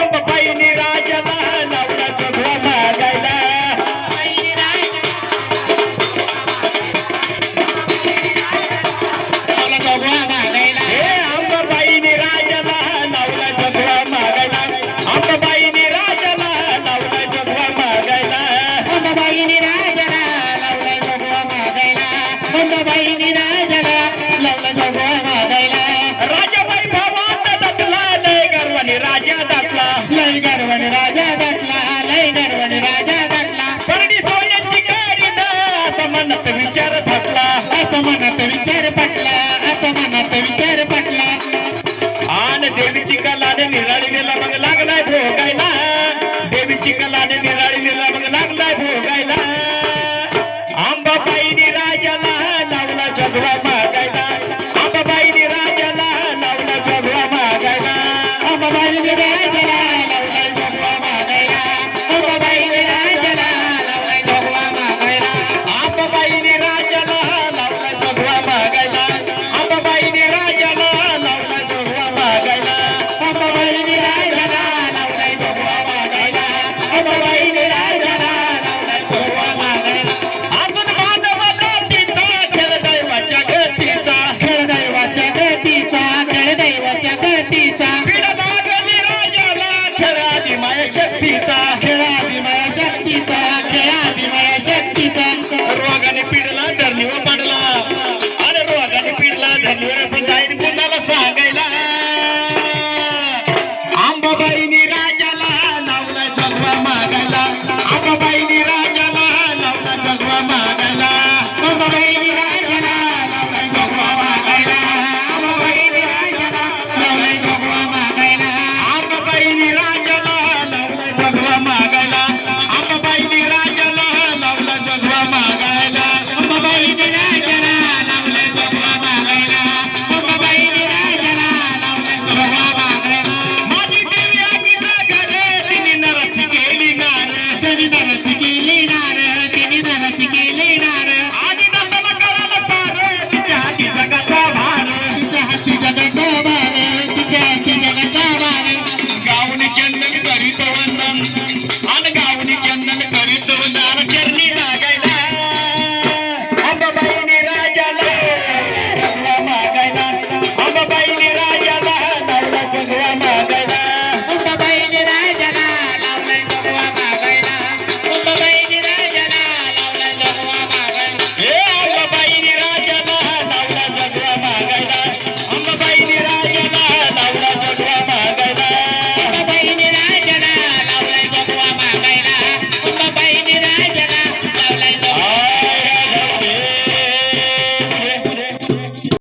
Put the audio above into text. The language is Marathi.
अंबाबाईनी राजाला दाटला लय गर्वण राजा दाटला लय गर्वण राजा दाटला परडी सोन्याची गाडी असं म्हणत विचार थकला असं मनात विचार पटला असं मनात विचार पटला. आन देवीची कलाने गेला मग लागलाय भोगायला. देवीची कलाने गेला मग लागलाय भोगायला. आंबाबाईनी राजाला लावला जगवा शक्तीचा खेळा दिमाया शक्तीचा खेळा दिमाया शक्तीचा. ಮಾಡಿದ್ದಾರೆ